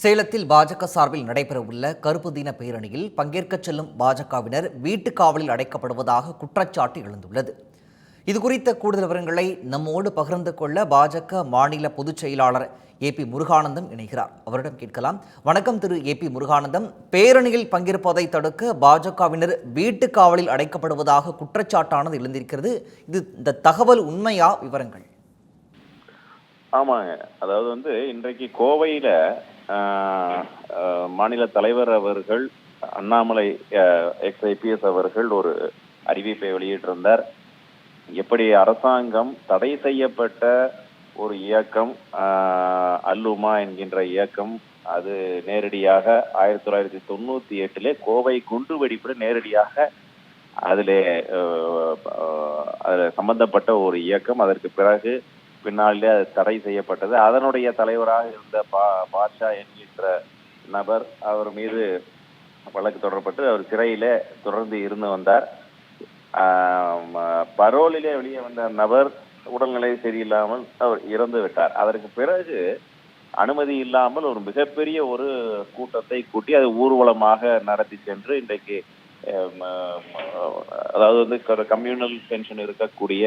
சேலத்தில் பாஜக சார்பில் நடைபெறவுள்ள கருப்பு தின பேரணியில் பங்கேற்கச் செல்லும் பாஜகவினர் வீட்டு காவலில் அடைக்கப்படுவதாக குற்றச்சாட்டு எழுந்துள்ளது. இது குறித்த கூடுதல் விவரங்களை நம்மோடு பகிர்ந்து கொள்ள பாஜக மாநில பொதுச் செயலாளர் ஏ பி முருகானந்தம் இணைகிறார். அவரிடம் கேட்கலாம். வணக்கம் திரு ஏ பி முருகானந்தம். பேரணியில் பங்கேற்பதை தடுக்க பாஜகவினர் வீட்டு காவலில் அடைக்கப்படுவதாக குற்றச்சாட்டானது எழுந்திருக்கிறது. இது இந்த தகவல் உண்மையா? விவரங்கள். ஆமாங்க. அதாவது வந்து இன்றைக்கு கோவையில மாநில தலைவர் அவர்கள் அண்ணாமலை எக்ஸ் ஐபிஎஸ் அவர்கள் ஒரு அறிவிப்பை வெளியிட்டிருந்தார். எப்படி அரசாங்கம் தடை செய்யப்பட்ட ஒரு இயக்கம் அல்லுமா என்கின்ற இயக்கம் அது நேரடியாக ஆயிரத்தி தொள்ளாயிரத்தி தொண்ணூத்தி எட்டிலே கோவை குண்டு வெடிப்பில் நேரடியாக அதிலே அதில் சம்பந்தப்பட்ட ஒரு இயக்கம். அதற்கு பிறகு பின்னாலே அது தடை செய்யப்பட்டது. அதனுடைய தலைவராக இருந்த பா பாட்ஷா என்கின்ற நபர் அவர் மீது வழக்கு தொடரப்பட்டு அவர் சிறையில் தொடர்ந்து இருந்து வந்தார். பரோலிலே வெளியே வந்த நபர் உடல்நிலை சரியில்லாமல் அவர் இறந்து விட்டார். அதற்கு பிறகு அனுமதி இல்லாமல் ஒரு மிகப்பெரிய ஒரு கூட்டத்தை கூட்டி அது ஊர்வலமாக நடத்தி சென்று இன்றைக்கு அதாவது வந்து கம்யூனல் பென்ஷன் இருக்கக்கூடிய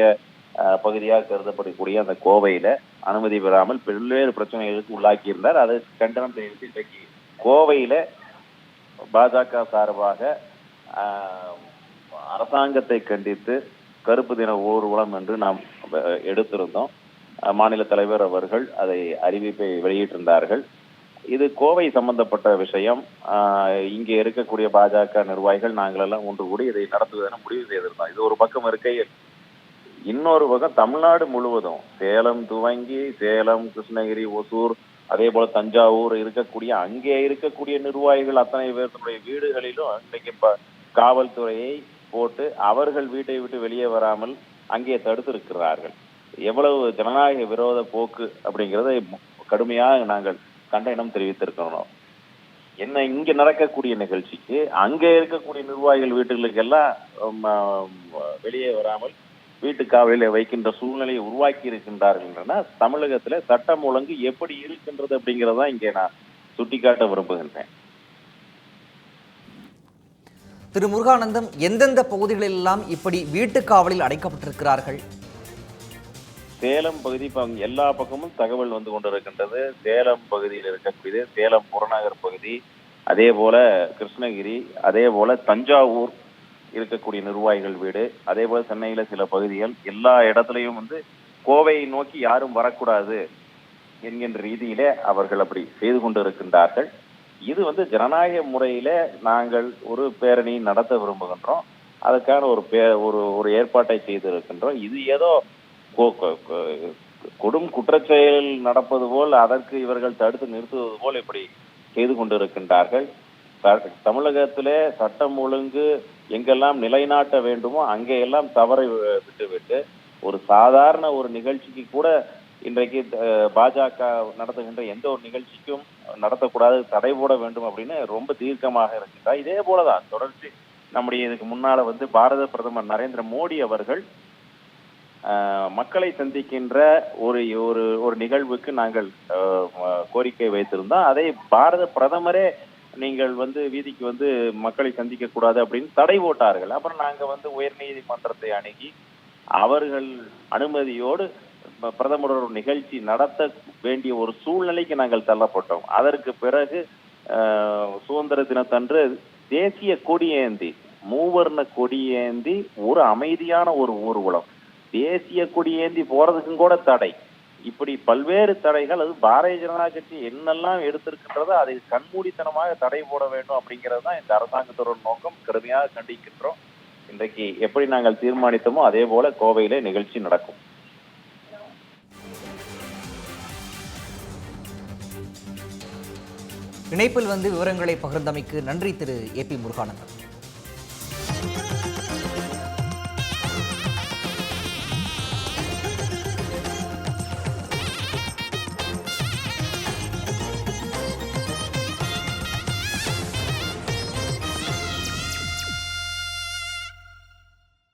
பகுதியாக கருதப்படக்கூடிய அந்த கோவையில அனுமதி பெறாமல் பல்வேறு பிரச்சனைகளுக்கு உள்ளாக்கி இருந்தார் அதை கண்டனம் தெரிவித்து இன்றைக்கு கோவையில பாஜக சார்பாக ஆஹ், அரசாங்கத்தை கண்டித்து கருப்பு தின ஊர்வலம் என்று நாம் எடுத்திருந்தோம். அஹ், மாநில தலைவர் அவர்கள் அதை அறிவிப்பை வெளியிட்டிருந்தார்கள். இது கோவை சம்பந்தப்பட்ட விஷயம். ஆஹ், இங்கே இருக்கக்கூடிய பாஜக நிர்வாகிகள் நாங்கள் எல்லாம் ஒன்று கூடி இதை நடத்துவதென முடிவு செய்திருந்தோம். இது ஒரு பக்கம் இருக்கையில் இன்னொரு பக்கம் தமிழ்நாடு முழுவதும் சேலம் துவங்கி சேலம் கிருஷ்ணகிரி ஒசூர் அதே போல தஞ்சாவூர் இருக்கக்கூடிய அங்கே இருக்கக்கூடிய நிர்வாகிகள் அத்தனை பேர்த்தனுடைய வீடுகளிலும் இன்றைக்கு இப்ப காவல்துறையை போட்டு அவர்கள் வீட்டை விட்டு வெளியே வராமல் அங்கே தடுத்திருக்கிறார்கள். எவ்வளவு ஜனநாயக விரோத போக்கு அப்படிங்கிறத கடுமையாக நாங்கள் கண்டனம் தெரிவித்திருக்கிறோம். என்ன இங்க நடக்கக்கூடிய நிகழ்ச்சிக்கு அங்கே இருக்கக்கூடிய நிர்வாகிகள் வீட்டுகளுக்கு எல்லாம் வெளியே வராமல் வீட்டு காவலில் வைக்கின்ற சூழ்நிலையை உருவாக்கி இருக்கின்றார்கள் என்றனா தமிழகத்துல சட்டம் ஒழுங்கு எப்படி இருக்கின்றது அப்படிங்கறத இங்கே நான் சுட்டிக்காட்ட விரும்புகின்றேன். திரு முருகானந்தம் எந்தெந்த பகுதிகளெல்லாம் இப்படி வீட்டு காவலில் அடைக்கப்பட்டிருக்கிறார்கள்? சேலம் பகுதி இப்ப எல்லா பக்கமும் தகவல் வந்து கொண்டிருக்கின்றது. சேலம் பகுதியில் இருக்கக்கூடியது சேலம் புறநகர் பகுதி அதே போல கிருஷ்ணகிரி அதே போல தஞ்சாவூர் இருக்கக்கூடிய நிர்வாகிகள் வீடு. அதே போல சென்னையில சில பகுதிகள் எல்லா இடத்துலையும் வந்து கோவையை நோக்கி யாரும் வரக்கூடாது என்கின்ற ரீதியிலே அவர்கள் அப்படி செய்து கொண்டிருக்கின்றார்கள். இது வந்து ஜனநாயக முறையில நாங்கள் ஒரு பேரணி நடத்த விரும்புகின்றோம். அதுக்கான ஒரு பே ஒரு ஒரு ஏற்பாட்டை செய்திருக்கின்றோம். இது ஏதோ கொடும் குற்றச்செயல் நடப்பது போல் அதற்கு இவர்கள் தடுத்து நிறுத்துவது போல் இப்படி செய்து கொண்டிருக்கின்றார்கள். தமிழகத்திலே சட்டம் ஒழுங்கு எங்கெல்லாம் நிலைநாட்ட வேண்டுமோ அங்கேயெல்லாம் தவறை வி- விட்டுவிட்டு ஒரு சாதாரண ஒரு நிகழ்ச்சிக்கு கூட இன்றைக்கு பாஜக நடத்துகின்ற எந்த ஒரு நிகழ்ச்சிக்கும் நடத்தக்கூடாது தடை போட வேண்டும் அப்படின்னு ரொம்ப தீர்க்கமாக இருக்கின்றார். இதே போலதான் தொடர்ச்சி நம்முடைய இதுக்கு முன்னால வந்து பாரத பிரதமர் நரேந்திர மோடி அவர்கள் ஆஹ், மக்களை சந்திக்கின்ற ஒரு ஒரு ஒரு நிகழ்வுக்கு நாங்கள் கோரிக்கை வைத்திருந்தோம். அதை பாரத பிரதமரே நீங்கள் வந்து வீதிக்கு வந்து மக்களை சந்திக்க கூடாது அப்படின்னு தடை போட்டார்கள். அப்புறம் நாங்க வந்து உயர்நீதிமன்றத்தை அணுகி அவர்கள் அனுமதியோடு ப- பிரதமர் ஒரு நிகழ்ச்சி நடத்த வேண்டிய ஒரு சூழ்நிலைக்கு நாங்கள் தள்ளப்பட்டோம். அதற்கு பிறகு சுதந்திர தினத்தன்று தேசிய கொடியேந்தி மூவர்ண கொடியேந்தி ஒரு அமைதியான ஒரு ஊர்வலம். தேசிய கொடியேந்தி போறதுக்கும் கூட தடை. இப்படி பல்வேறு தடைகள் அது பாரதிய ஜனதா கட்சி என்னெல்லாம் எடுத்திருக்கின்றதோ அதை கண்மூடித்தனமாக தடை போட வேண்டும் அப்படிங்கிறது தான் இந்த அரசாங்கத்தோட நோக்கம். கடுமையாக கண்டிக்கின்றோம். இன்றைக்கு எப்படி நாங்கள் தீர்மானித்தோமோ அதே போல கோவையிலே நிகழ்ச்சி நடக்கும். இணைப்பில் வந்து விவரங்களை பகிர்ந்தமைக்கு நன்றி திரு ஏ பி முருகானந்தன்